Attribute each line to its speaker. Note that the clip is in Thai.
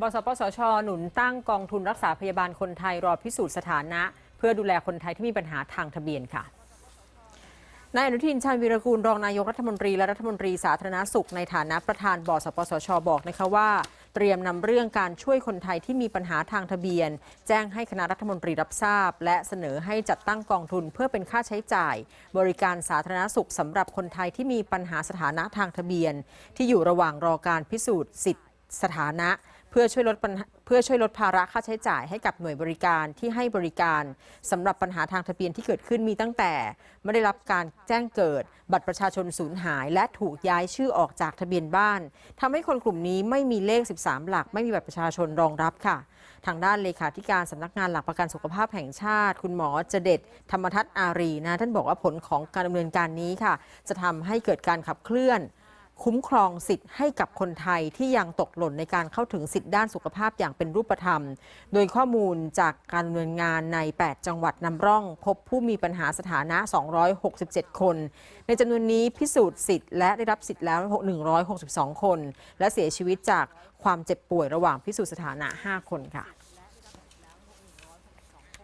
Speaker 1: บสปสช หนุนตั้งกองทุนรักษาพยาบาลคนไทยรอพิสูจน์สถานะ เพื่อดูแลคนไทยที่มีปัญหาทางทะเบียนค่ะนายอนุทินชาญวีรกูลรองนายกรัฐมนตรีและรัฐมนตรีสาธารณสุขในฐานะประธานบสปสช บอกนะคะว่า เตรียมนำเรื่องการช่วยคนไทยที่มีปัญหาทางทะเบียน แจ้งให้คณะรัฐมนตรีรับทราบ และเสนอให้จัดตั้งกองทุนเพื่อเป็นค่าใช้จ่าย บริการสาธารณสุขสำหรับคนไทยที่มีปัญหาสถานะทางทะเบียน ที่อยู่ระหว่างรอการพิสูจน์สิทธิสถานะ พื่อช่วยลดเพื่อช่วยลดภาระค่าใช้จ่ายให้กับหน่วยบริการที่ให้บริการสำหรับปัญหาทางทะเบียนที่เกิดขึ้นมีตั้งแต่ ไม่ได้รับการแจ้งเกิด บัตรประชาชนสูญหาย และถูกย้ายชื่อออกจากทะเบียนบ้านทำให้คนกลุ่มนี้ไม่มีเลข 13 หลัก ไม่มีบัตรประชาชนรองรับค่ะ ทางด้านเลขาธิการสำนักงานหลักประกันสุขภาพแห่งชาติ คุณหมอเจเด็ดธรรมทัศน์อารีนะท่านบอกว่าผลของการดำเนินการนี้ค่ะ จะทำให้เกิดการขับเคลื่อน คุ้มครองสิทธิ์ให้กับคนไทยที่ยังตกหล่นในการเข้าถึงสิทธิ์ด้านสุขภาพอย่างเป็นรูปธรรม โดยข้อมูลจากการดำเนินงานใน 8 จังหวัดนำร่อง พบผู้มีปัญหาสถานะ 267 คน ในจำนวนนี้พิสูจน์สิทธิ์และได้รับสิทธิ์แล้ว 162 คน และเสียชีวิตจากความเจ็บป่วยระหว่างพิสูจน์สถานะ 5 คนค่ะ